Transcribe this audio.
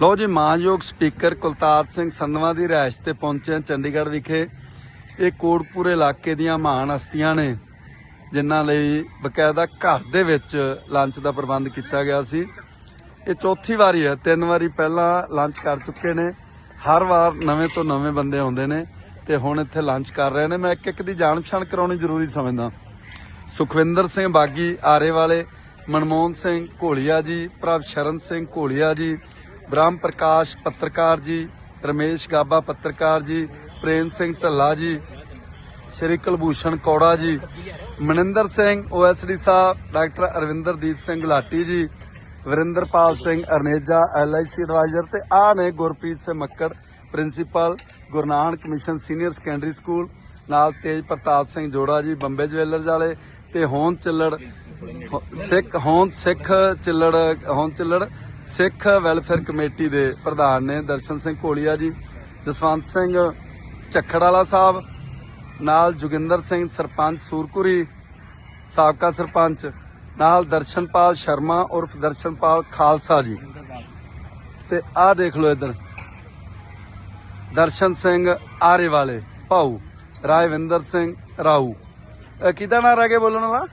ਲਓ ਜੀ, ਮਾਨਯੋਗ ਸਪੀਕਰ ਕੁਲਤਾਰ ਸਿੰਘ ਸੰਧਵਾ ਦੀ ਰਿਹਾਇਸ਼ ਤੇ ਪਹੁੰਚੇ ਚੰਡੀਗੜ੍ਹ ਵਿਖੇ। ਇਹ ਕੋਟਪੂਰੇ ਇਲਾਕੇ ਦੀਆਂ ਮਹਾਨ ਹਸਤੀਆਂ ਨੇ, ਜਿਨ੍ਹਾਂ ਲਈ ਬਕਾਇਦਾ ਘਰ ਦੇ ਵਿੱਚ ਲੰਚ ਦਾ ਪ੍ਰਬੰਧ ਕੀਤਾ ਗਿਆ ਸੀ। ਇਹ ਚੌਥੀ ਵਾਰੀ ਹੈ, ਤਿੰਨ ਵਾਰੀ ਪਹਿਲਾਂ ਲੰਚ ਕਰ ਚੁੱਕੇ ਨੇ। ਹਰ ਵਾਰ ਨਵੇਂ ਤੋਂ ਨਵੇਂ ਬੰਦੇ ਆਉਂਦੇ ਨੇ ਤੇ ਹੁਣ ਇੱਥੇ ਲੰਚ ਕਰ ਰਹੇ ਨੇ। ਮੈਂ ਇੱਕ ਇੱਕ ਦੀ ਜਾਣ ਪਛਾਣ ਕਰਾਉਣੀ ਜ਼ਰੂਰੀ ਸਮਝਦਾ ਸੁਖਵਿੰਦਰ ਸਿੰਘ ਬਾਗੀ ਆਰੇ ਵਾਲੇ, ਮਨਮੋਹਨ ਸਿੰਘ ਘੋਲੀਆ ਜੀ, ਪ੍ਰਭ ਸ਼ਰਨ ਸਿੰਘ ਘੋਲੀਆ ਜੀ ਬ੍ਰਹਮ ਪ੍ਰਕਾਸ਼ ਪੱਤਰਕਾਰ ਜੀ, ਰਮੇਸ਼ ਗਾਬਾ ਪੱਤਰਕਾਰ ਜੀ, ਪ੍ਰੇਮ ਸਿੰਘ ਢੱਲਾ ਜੀ, Shri Kulbhushan Kaura ji, Maninder Singh OSD sahib, doctor Arvinderdeep Singh Lati ji, Varinderpal Singh Arneja LIC adviser ਤੇ ਆ ਨੇ Gurpreet Singh Makkar, principal, Guru Nanak mission senior secondary school, ਨਾਲ ਤੇਜ ਪ੍ਰਤਾਪ ਸਿੰਘ ਜੋੜਾ ਜੀ, ਬੰਬੇ ਜਵੈਲਰਸ ਵਾਲੇ ਤੇ ਹੋਂਦ ਚਿੱਲੜ, ਸਿੱਖ, ਹੋਂਦ ਸਿੱਖ ਚਿੱਲੜ, ਹੋਂਦ ਚਿੱਲੜ ਸਿੱਖ ਵੈਲਫੇਅਰ ਕਮੇਟੀ ਦੇ ਪ੍ਰਧਾਨ ਨੇ ਦਰਸ਼ਨ ਸਿੰਘ ਕੋਲੀਆ ਜੀ, ਜਸਵੰਤ ਸਿੰਘ ਝੱਖੜ ਵਾਲਾ ਸਾਹਿਬ, ਨਾਲ ਜੋਗਿੰਦਰ ਸਿੰਘ ਸਰਪੰਚ ਸੂਰਕੁਰੀ, ਸਾਬਕਾ ਸਰਪੰਚ, ਨਾਲ ਦਰਸ਼ਨਪਾਲ ਸ਼ਰਮਾ ਉਰਫ ਦਰਸ਼ਨਪਾਲ ਖਾਲਸਾ ਜੀ। ਤੇ ਆਹ ਦੇਖ ਲਓ ਇੱਧਰ। ਦਰਸ਼ਨ ਸਿੰਘ ਆਰੇ ਵਾਲੇ ਭਾਊ ਰਾਜਵਿੰਦਰ ਸਿੰਘ ਰਾਊ। ਕਿਹਦਾ ਨਾਂ ਰਹਿ ਗਿਆ ਬੋਲਣ ਵਾਲਾ?